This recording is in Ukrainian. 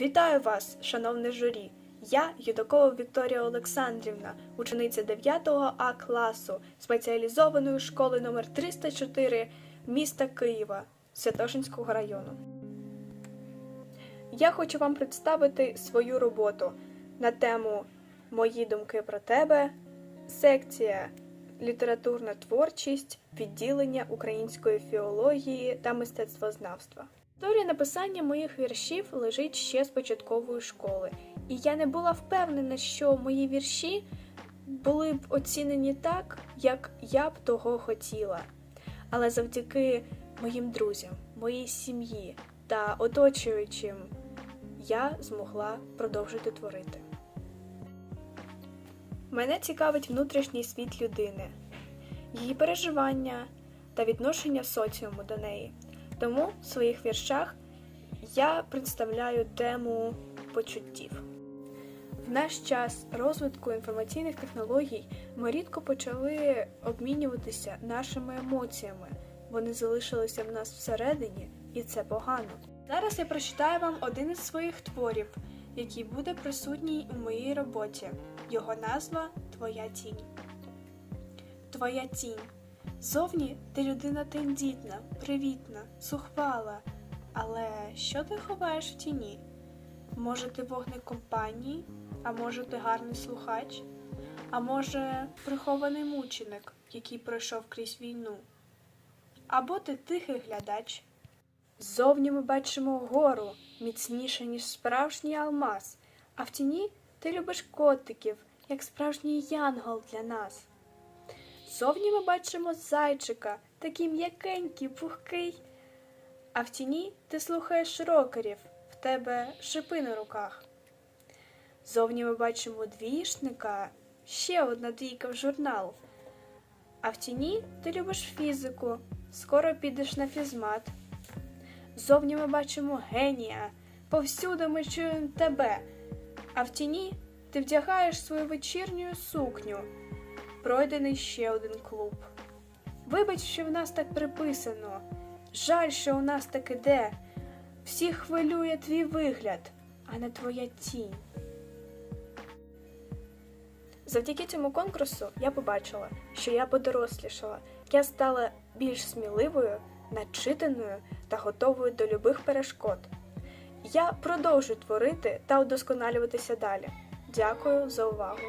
Вітаю вас, шановне журі! Я Юдакова Вікторія Олександрівна, учениця 9 А класу спеціалізованої школи номер 304 міста Києва Святошинського району. Я хочу вам представити свою роботу на тему Мої думки про тебе, секція Літературна творчість, відділення української філології та мистецтвознавства. Історія написання моїх віршів лежить ще з початкової школи, і я не була впевнена, що мої вірші були б оцінені так, як я б того хотіла. Але завдяки моїм друзям, моїй сім'ї та оточуючим я змогла продовжити творити. Мене цікавить внутрішній світ людини, її переживання та відношення соціуму до неї. Тому в своїх віршах я представляю тему почуттів. В наш час розвитку інформаційних технологій ми рідко почали обмінюватися нашими емоціями. Вони залишилися в нас всередині, і це погано. Зараз я прочитаю вам один із своїх творів, який буде присутній у моїй роботі. Його назва Твоя тінь. Твоя тінь. Зовні ти людина тендітна, привітна, сухвала. Але що ти ховаєш в тіні? Може, ти вогник компанії, а може, ти гарний слухач, а може, прихований мученик, який пройшов крізь війну. Або ти тихий глядач. Ззовні ми бачимо гору, міцніше, ніж справжній алмаз, а в тіні ти любиш котиків, як справжній янгол для нас. Зовні ми бачимо зайчика, такий м'якенький, пухкий. А в тіні ти слухаєш рокерів, в тебе шипи на руках. Зовні ми бачимо двішника, ще одна двійка в журнал. А в тіні ти любиш фізику, скоро підеш на фізмат. Зовні ми бачимо генія, повсюди ми чуємо тебе, а в тіні ти вдягаєш свою вечірню сукню пройдений ще один клуб. Вибач, що в нас так приписано. Жаль, що у нас так іде. Всіх хвилює твій вигляд, а не твоя тінь. Завдяки цьому конкурсу я побачила, що я подорослішала. Я стала більш сміливою, начитаною та готовою до любих перешкод. Я продовжу творити та удосконалюватися далі. Дякую за увагу!